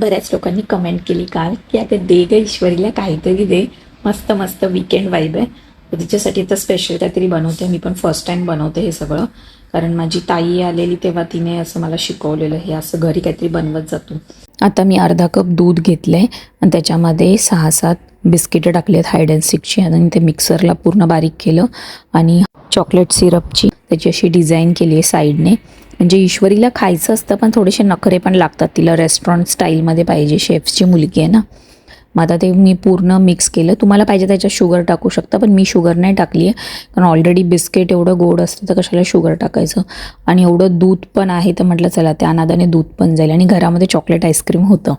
बऱ्याच लोकांनी कमेंट केली काल की आता दे ग ईश्वरीला काहीतरी दे. मस्त मस्त विकेंड वाईब आहे. तर तिच्यासाठी तर स्पेशल काहीतरी बनवते. मी पण फर्स्ट टाईम बनवते हे सगळं. कारण माझी ताई आलेली तेव्हा तिने असं मला शिकवलेलं हे असं घरी काहीतरी बनवत जातो. आता मी अर्धा कप दूध घेतलं आहे आणि त्याच्यामध्ये सहा सात बिस्किटं टाकलेत हायड अँड सिकची आणि ते मिक्सरला पूर्ण बारीक केलं. आणि चॉकलेट सिरपची त्याची अशी डिझाईन केली आहे साईडने म्हणजे ईश्वरीला खायचं असतं पण थोडेसे नखरे पण लागतात तिला. रेस्टॉरंट स्टाईलमध्ये पाहिजे. शेफ्सची मुलगी आहे ना. मग आता ते मी पूर्ण मिक्स केलं. तुम्हाला पाहिजे त्याच्यात शुगर टाकू शकता पण मी शुगर नाही टाकली आहे. कारण ऑलरेडी बिस्किट एवढं गोड असतं तर कशाला शुगर टाकायचं? आणि एवढं दूध पण आहे तर म्हटलं चला त्या नादाने दूध पण जाईल. आणि घरामध्ये चॉकलेट आईस्क्रीम होतं.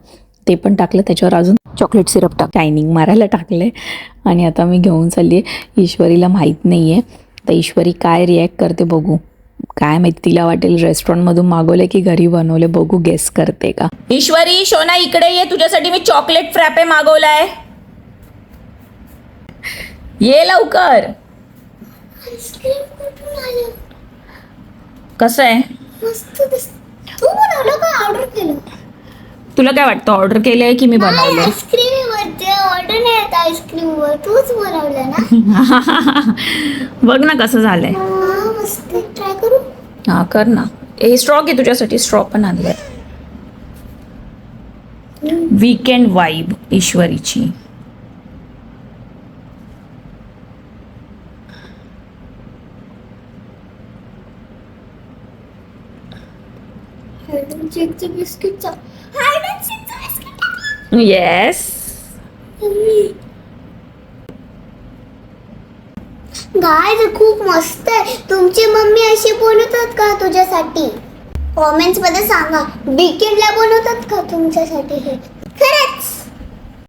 ते पण टाकलं. त्याच्यावर अजून चॉकलेट सिरप टाक टायनिंग मारायला टाकले आणि आता मी घेऊन चालली आहे. ईश्वरीला माहीत नाही आहे तर ईश्वरी काय रिॲक्ट करते बघू. काय माहिती तिला वाटेल रेस्टॉरंटमधून मागवले की घरी बनवले बघू गेस करते का? ईश्वरी शोना इकडे ये तुझ्यासाठी मी चॉकलेट फ्रॅपे मागवलाय. ये लवकर. आईस्क्रीम कुठून आलं? कसं आहे? मस्त दिस तू बनवलं का ऑर्डर केलं? तुला काय वाटतं ऑर्डर केलंय की मी बनवलं आईस्क्रीम वरती ऑर्डर नाही येत आईस्क्रीम वर. तूच बनवलं ना? बघ ना कसं झालंय. हा करू ना. हे स्ट्रॉ घे तुझ्यासाठी स्ट्रॉ पण आणलंय. वीकेंड वाईब ईश्वरीची. बिस्किट येस गाय खूप मस्त आहे. तुमची मम्मी अशी बनवतात का तुझ्यासाठी? कॉमेंट्समध्ये सांगा. वीकेंडला बनवतात का तुमच्यासाठी हे?